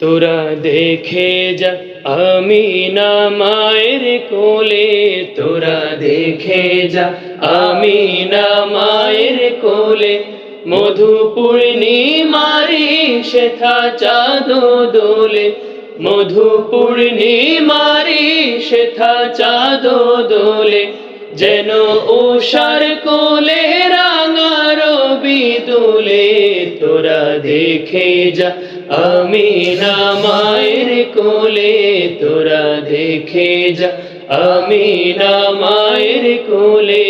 তোরা দেখে যা, আমি না মায়ের কোলে। তোরা দেখে যা, আমি না মায়ের কোলে। মধু পূর্ণিমারি শেথা চাঁদ দোলে। মধু পূর্ণিমারি শেথা চাঁদ দোলে। যেন উষার কোলে রাঙা রবি দোলে তোরা দেখে যা আমি না মায়ের কোলে তোরা দেখে যা। আমি না মায়ের কোলে।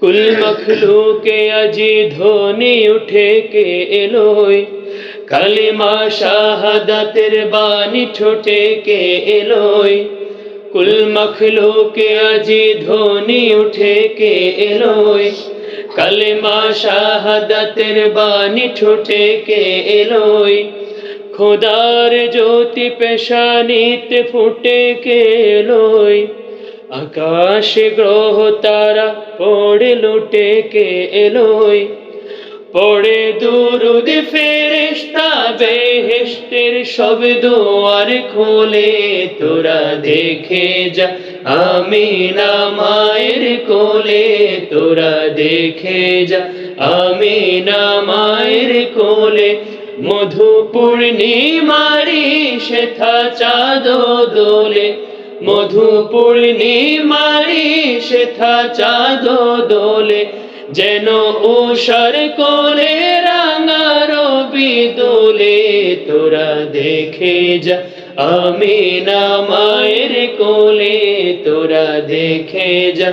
কুল মখলুকে আজি ধ্বনি উঠে কে এলোই কালিমা শাহাদাতের বাণী ঠোঁটে কে এলোই কুল মখলুকে আজি ধ্বনি উঠে কে এলোই কালিমা শাহাদাতের বাণী ঠোঁটে কে এলোই? খোদার জ্যোতি পেশানিতে ফুটে কে এলোই? আকাশ গ্রহ তারা পড়ে লুটে কে এলোই? পড়ে দুরুদ ফেরেশতা বেহেশতের সব দুয়ার খোলে, তোরা দেখে যা আমি না মায়ের কোলে। তোরা দেখে যা। আমি না মায়ের কোলে মধু পূর্ণিমারি শেথা চাঁদ দোলে। মধু পূর্ণিমারি শেথা চাঁদ দোলে। যেন উষার কোলে রাঙা রবি দোলে। তোরা দেখে যা। আমি না মায়ের কোলে তোরা দেখে যা।